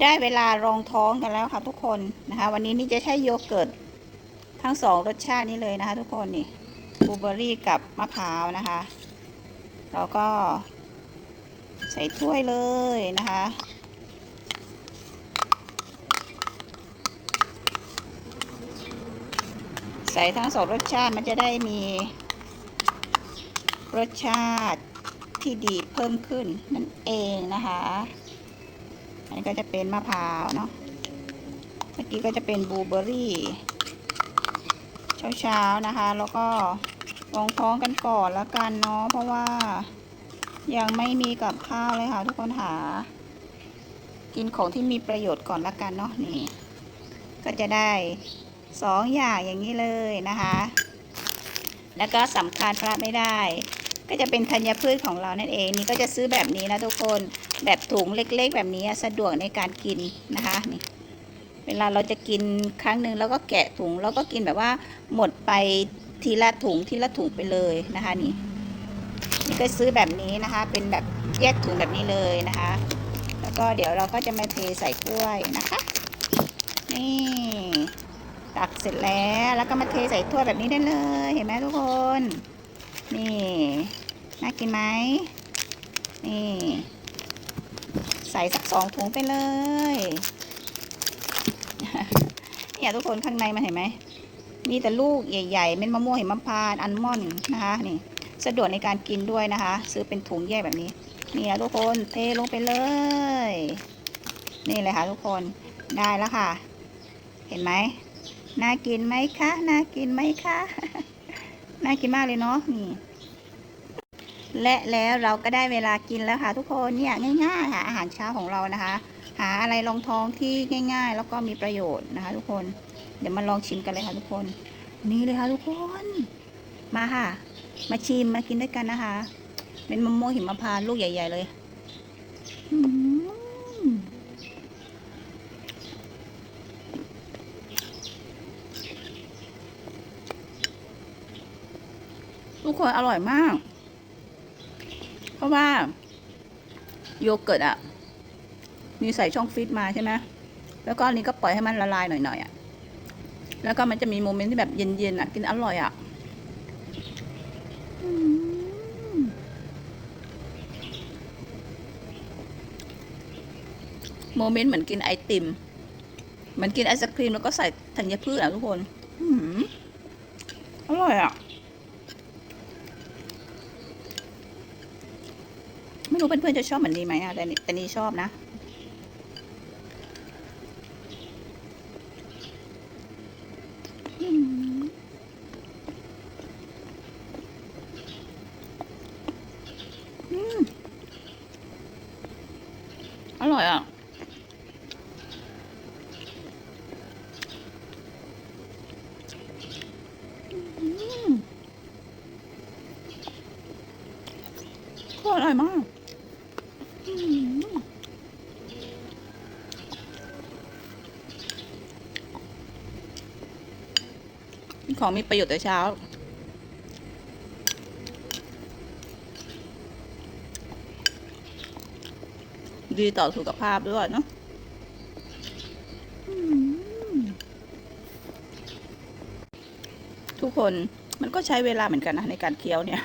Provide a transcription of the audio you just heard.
ได้เวลารองท้องกันแล้วค่ะทุกคนนะคะ วันนี้นี่จะใช้โยเกิร์ตทั้งสองรสชาตินี้เลยนะคะ ทุกคนนี่บลูเบอร์รี่กับมะพร้าวนะคะแล้วก็ใส่ถ้วยเลยนะคะใส่ทั้งสองรสชาติมันจะได้มี รสชาติที่ดีเพิ่มขึ้นนั่นเองนะคะ นนี้ก็จะเป็นมะพร้าวเนาะ เมื่อกี้ก็จะเป็นบลูเบอร์รี่ เช้าๆนะคะ แล้วก็ลองท้องกันก่อนแล้วกันเนาะ เพราะว่ายังไม่มีกับข้าวเลยค่ะทุกคนหา กินของที่มีประโยชน์ก่อนละกันเนาะนี่ ก็จะได้สองอย่างอย่างนี้เลยนะคะ แล้วก็สำคัญพลาดไม่ได้ ก็จะเป็นธัญพืชของเรานั่นเองนี่ก็จะซื้อแบบนี้นะทุกคนแบบถุงเล็กๆ แบบนี้สะดวกในการกินนะคะนี่เวลาเราจะกินครั้งหนึ่งแล้วก็แกะถุงแล้วก็กินแบบว่าหมดไปทีละถุงทีละถุงไปเลยนะคะนี่นี่ก็ซื้อแบบนี้นะคะ เป็นแบบแยกถุงแบบนี้เลยนะคะ แล้วก็เดี๋ยวเราก็จะมาเทใส่ถ้วยนะคะ นี่ตักเสร็จแล้วแล้วก็มาเทใส่ถ้วยแบบนี้ได้เลย เห็นไหมทุกคน นี่ น่ากินไหมนี่ ใส่สักสองถุงไปเลย เนี่ยทุกคนข้างในมันเห็นไหม มีแต่ลูกใหญ่ๆ เม็ดมะม่วงเห็นมะพร้าวอัลมอนด์นะคะ นี่ สะดวกในการกินด้วยนะคะ ซื้อเป็นถุงแยกแบบนี้ นี่นะทุกคนเทลงไปเลย นี่เลยค่ะทุกคน ได้แล้วค่ะ เห็นไหมน่ากินไหมคะ น่ากินไหมคะ น่ากินมากเลยเนาะนี่ และแล้วเราก็ได้เวลากินแล้วค่ะ ทุกคนเนี่ยง่ายๆค่ะอาหารเช้าของเรานะคะ หาอะไรรองท้องที่ง่าย ๆ แล้วก็มีประโยชน์นะคะ ทุกคน เดี๋ยวมาลองชิมกันเลยค่ะ ทุกคน นี่เลยค่ะ ทุกคน มาค่ะ มาชิมมากินด้วยกันนะคะ เป็นมะม่วงหิมพานต์ลูกใหญ่ ๆ เลย อืม ทุกคนอร่อยมาก เพราะว่า โยเกิร์ตอะ มีใส่ช่องฟรีซมาใช่ไหมแล้วก็อันนี้ก็ปล่อยให้มันละลายหน่อยๆอะ แล้วก็มันจะมีโมเมนต์ที่แบบเย็นๆอะ กินอร่อยอะโมเมนต์เหมือนกินไอติม เหมือนกินไอศครีมแล้วก็ใส่ธัญพืชอะทุกคน อืมอร่อยอะ ไม่รู้เพื่อนๆจะชอบเหมือนนี้ไหมอะแต่นี่แต่นี่ชอบนะอืมอืมอร่อยอะ อืม โคตรอร่อยมากของมีประโยชน์แต่เช้า ดีต่อสุขภาพด้วยเนาะทุกคนมันก็ใช้เวลาเหมือนกันนะในการเคี้ยวเนี่ย